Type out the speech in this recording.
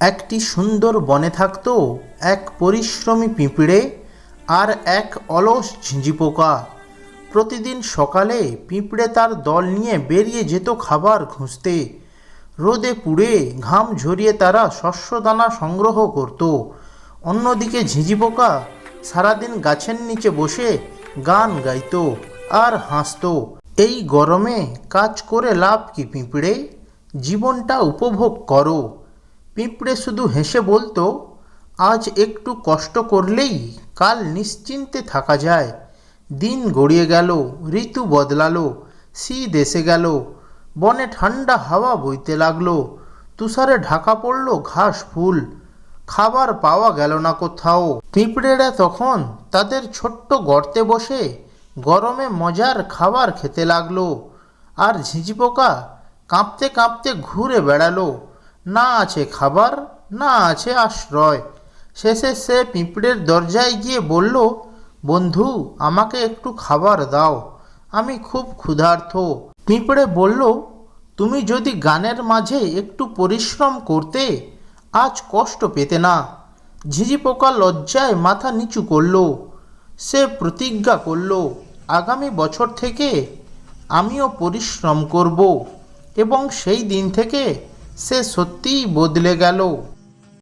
একটি সুন্দর বনে থাকত এক পরিশ্রমী পিঁপড়ে আর এক অলস ঝিঁঝি পোকা প্রতিদিন সকালে পিঁপড়ে তার দল নিয়ে বেরিয়ে যেত খাবার খুঁজতে। রোদে পুড়ে ঘাম ঝরিয়ে তারা শস্যদানা সংগ্রহ করত। অন্যদিকে ঝিঁঝি পোকা সারাদিন গাছের নিচে বসে গান গাইতো আর হাসতো। এই গরমে কাজ করে লাভ কি পিঁপড়ে? জীবনটা উপভোগ করো। পিঁপড়ে শুধু হেসে বলতো, আজ একটু কষ্ট করলেই কাল নিশ্চিন্তে থাকা যায়। দিন গড়িয়ে গেল, ঋতু বদলালো, শীত এসে গেল, বনে ঠান্ডা হাওয়া বইতে লাগল, তুষারে ঢাকা পড়ল ঘাস ফুল, খাবার পাওয়া গেল না কোথাও। পিঁপড়েরা তখন তাদের ছোট্ট গর্তে বসে গরমে মজার খাবার খেতে লাগল, আর ঝিঁঝি পোকা কাঁপতে কাঁপতে ঘুরে বেড়ালো। না আছে খাবার, না আছে আশ্রয়। শেষে সে পিঁপড়ের দরজায় গিয়ে বলল, বন্ধু, আমাকে একটু খাবার দাও, আমি খুব ক্ষুধার্ত। পিঁপড়ে বলল, তুমি যদি গানের মাঝে একটু পরিশ্রম করতে, আজ কষ্ট পেতে না। ঝিঝি পোকা লজ্জায় মাথা নিচু করল। সে প্রতিজ্ঞা করল, আগামী বছর থেকে আমিও পরিশ্রম করব এবং সেই দিন থেকে সে সত্যিই বদলে গেল।